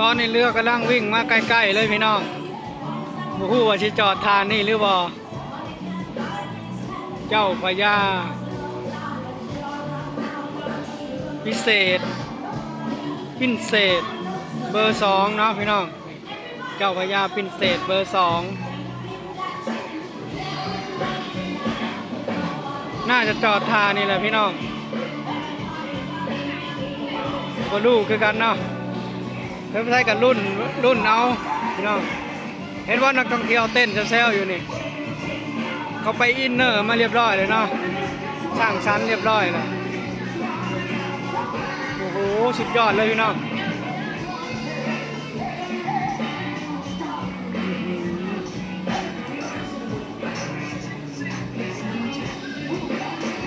ตอนนี้เรือกำลังวิ่งมาใกล้ๆเลยพี่น้องบ่ฮู้ว่าสิจอดทานนี่หรือบ่เจ้าพญาพิเศษ พิเศษ เบอร์สองเนาะพี่น้อง เจ้าพญาพิเศษเบอร์สองน่าจะจอดทานี่แหละพี่น้องก็ลูกคือกันเนาะ เพิ่มใช้กันรุ่นรุ่นเอาพี่น้องเห็นว่านักท่องเที่ยวเต้นจะแซวอยู่นี่ เขาไปอินเนอร์มาเรียบร้อยเลยเนาะสร้างชั้นเรียบร้อยเลยโอ้โหสุดยอดเลยพี่น้อง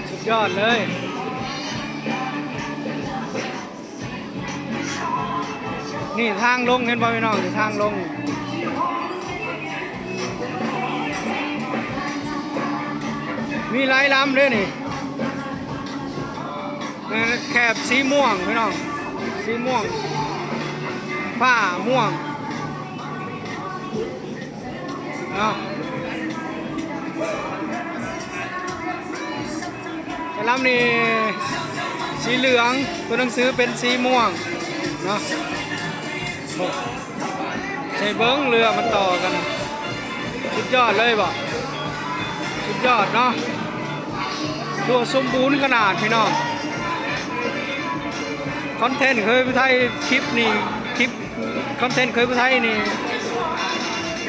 สุดยอดเลย นี่ทางลงเห็นบ่พี่น้องทางลงมีหลายลำด้วยนี่แคบสีม่วงพี่น้องสีม่วง ผ้าม่วงเนาะแต่ลำนี่สีเหลืองตัวหนังสือเป็นสีม่วงเนาะ ใช้เบิ้งเรือมันต่อกัน สุดยอดเลยบ่สุดยอดเนาะตัวสมบูรณ์ขนาดพี่น้องคอนเทนต์เคยไปไทยคลิปนี่คลิปคอนเทนต์เคยไปไทยนี่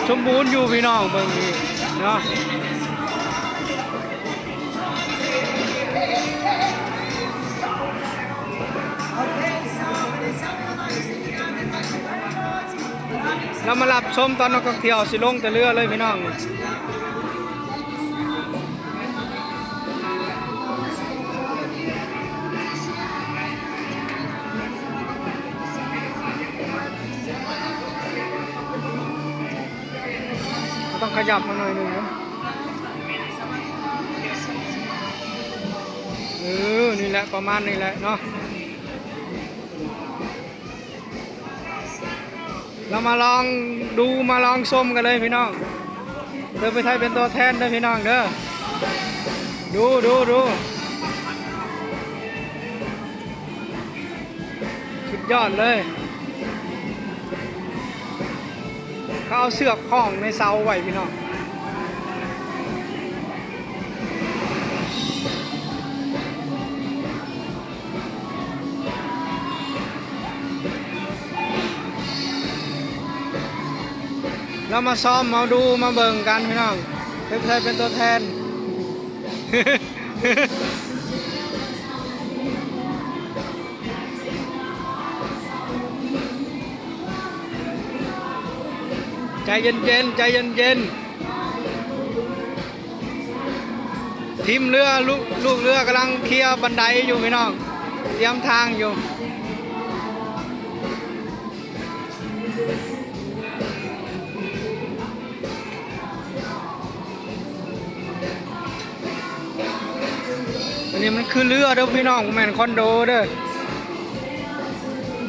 สมบูรณ์อยู่พี่น้องเบิ่งนี่เนาะ เรามารับชมตอนนักท่องเที่ยวสิลงแต่เรือเลยพี่น้องต้องขยับมาหน่อยหนึ่งนะเออ นี่แหละ ประมาณนี้แหละเนาะ เรามาลองดูมาลองส้มกันเลยพี่น้องเดินไปไทยเป็นตัวแทนเด้อพี่น้องเด้อดูดูดูสุดยอดเลย เขาเอาเสือกคล้องในเสาไว้พี่น้อง เรามาซ้อมมาดูมาเบิ่งกันพี่น้องเป็นใครเป็นตัวแทน ใจเย็นๆใจเย็นๆทีมเรือลูกลูกเรือกำลังเคลียร์บันไดอยู่พี่น้อง เตรียมทางอยู่ นนี้มันคือเรือเด้อพี่น้องแมนคอนโดเด้อ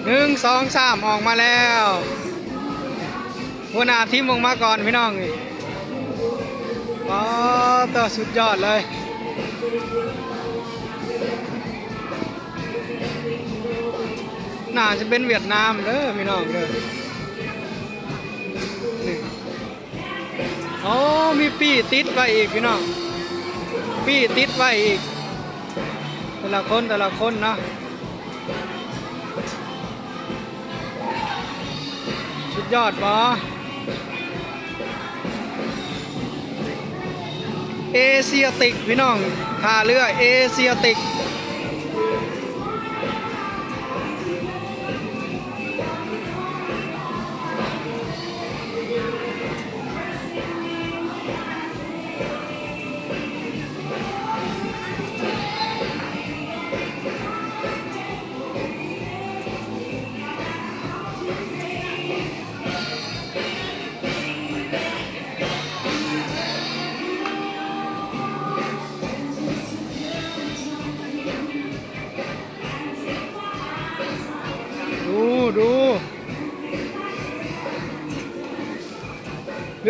หนึ่งสองสามออกมาแล้วหัวหน้าทีมออกมาก่อนพี่น้องนี่ว้าตัวสุดยอดเลยน่าจะเป็นเวียดนามเด้อพี่น้องเด้อนี่โอ้มีปีติดไว้อีกพี่น้องปีติดไว้อีก แต่ละคนแต่ละคนเนาะชุดยอดบอเอเชียติกพี่น้องท่าเรือเอเชียติก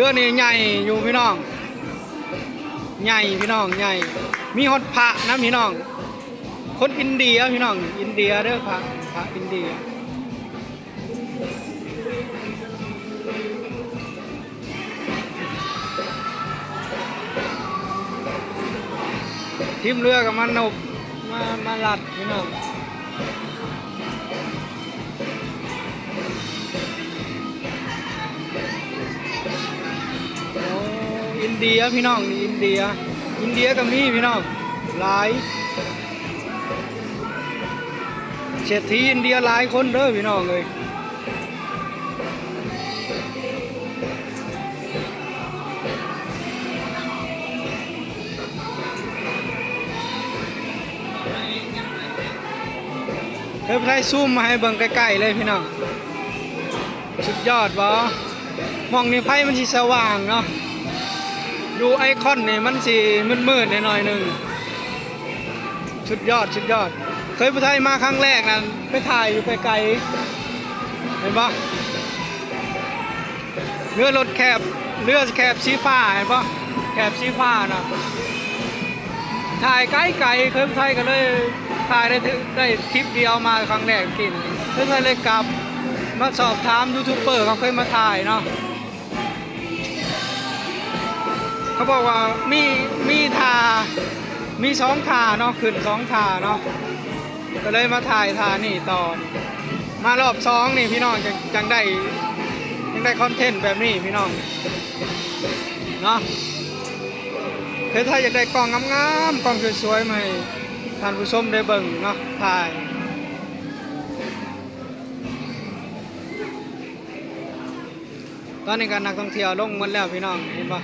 รือนี่ใหญ่อยู่พี่น้อง ใหญ่พี่น้องใหญ่ มีฮอดพระนะพี่น้อง คนอินเดียพี่น้อง อินเดียเด้อพระพระอินเดียทิมเรือกับมันนบมามาลัดพี่น้อง อินเดียพี่น้องนี่อินเดีย อินเดียก็มีพี่น้องหลายเศรษฐีอินเดียหลายคนเด้อพี่น้องเลยเฮ้ยไทยซูมมาให้เบิ่งใกล้ๆเลยพี่น้อง สุดยอดบ่มองนี่ไพ่มันสิสว่างเนาะ ดูไอคอนนี่มันสีมืดๆหน่อยหนึ่งชุดยอดชุดยอด เคยไปไทยมาครั้งแรกนะไปถ่ายอยู่ไกลๆเห็นปะเรือรถแคบเรือแคบสีฟ้าเห็นปะแคบสีฟ้านะถ่ายไกลๆเคยไปไทยกันเลยถ่ายได้ถึงได้คลิปเดียวมาครั้งแรกกินเคยไปเลยกลับมาสอบถามยูทูบเบอร์เขาเคยมาถ่ายเนาะ เขาบอกว่ามีมีทามีสองทาเนาะขึ้นสองทาเนาะก็เลยมาถ่ายทานี่ตอนมารอบสองนี่พี่น้องจังจังได้ยังได้คอนเทนต์แบบนี้พี่น้องเนาะเธอถ้าอยากได้กล้องงามๆกล้องสวยๆมาให้ท่านผู้ชมได้เบิ่งเนาะถ่ายตอนนี้การนักท่องเที่ยวลงหมดแล้วพี่น้องเห็นปะ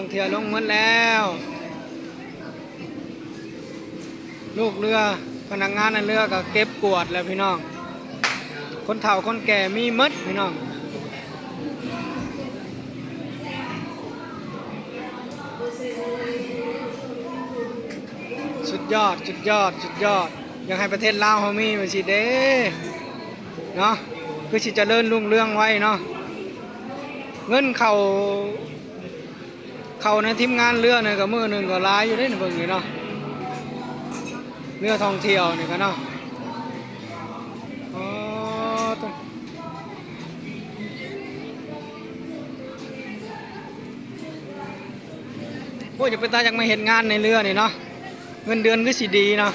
นักท่องเที่ยลงหมดแล้ว ลูกเรือพนักงานในเรือก็เก็บกวดแล้วพี่น้อง คนเฒ่าคนแก่มีมดพี่น้องสุดยอดสุดยอดสุดยอด อยากให้ประเทศลาวเขามีมาสิเด้เนาะคือสิเจริญรุ่งเรื่องไว้เนาะเงินเขา เขาในทีมงานเรือเนี่ยก็มือหนึ่งก็หลายอยู่ได้ในเบิ่งนี่เนาะเรือท่องเที่ยวนี่ก็เนาะโอ้ยจะไปตาอยากมาเห็นงานในเรือนี่เนาะเงินเดือนก็สีดีเนาะ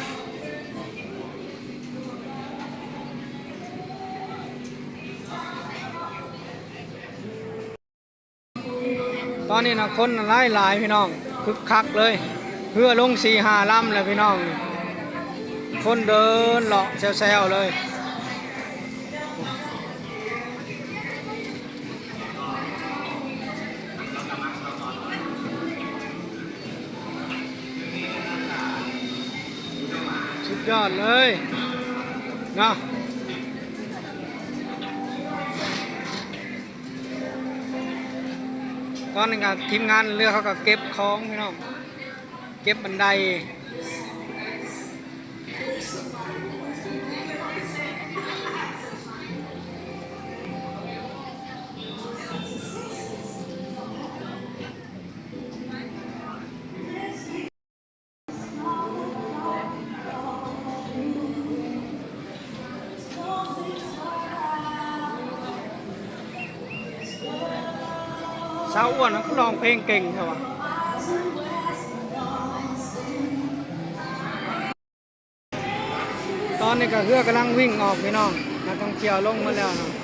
อนนี้นะคนหลายหลายพี่น้องคึกคักเลย เพื่อลงสี่หาลำเลยพี่น้อง คนเดินเลาะแซวๆเลยสุดยอดเลยนะ ตอนนี้ก็ทีมงานเรือเขาก็เก็บของพี่น้อง เก็บบันได สาวอ้วนเขาร้องเพลงเก่งใช่ปะตอนนี้ก็เรือกำลังวิ่งออกพี่น้องนักท่องเที่ยวลงมาแล้วนะ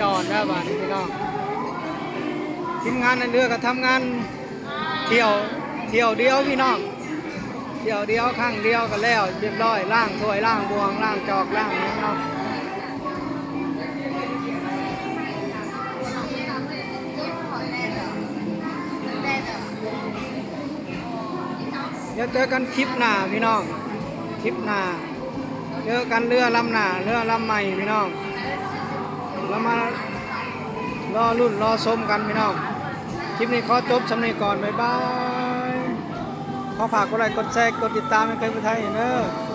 จอดแล้วบ้านพี่น้องทีมงานในเรือก็ทำงานเที่ยวเที่ยวเดียวพี่น้องเที่ยวเดียวครั้งเดียวก็แล้วเรียบร้อยล่างถ้วยล่างบวงล่างจอกล่างนี้เนาะเดี๋ยวเจอกันคลิปหน้าพี่น้องคลิปหน้าเจอกันเรือลำหน้าเรือลำใหม่พี่น้อง เรามารอรุ่นรอชมกันพี่น้อง คลิปนี้ขอจบสำเนีก่อน บ๊ายบาย ขอฝากกดไลค์กดแชร์กดติดตามให้เคยไปไทยเนอะ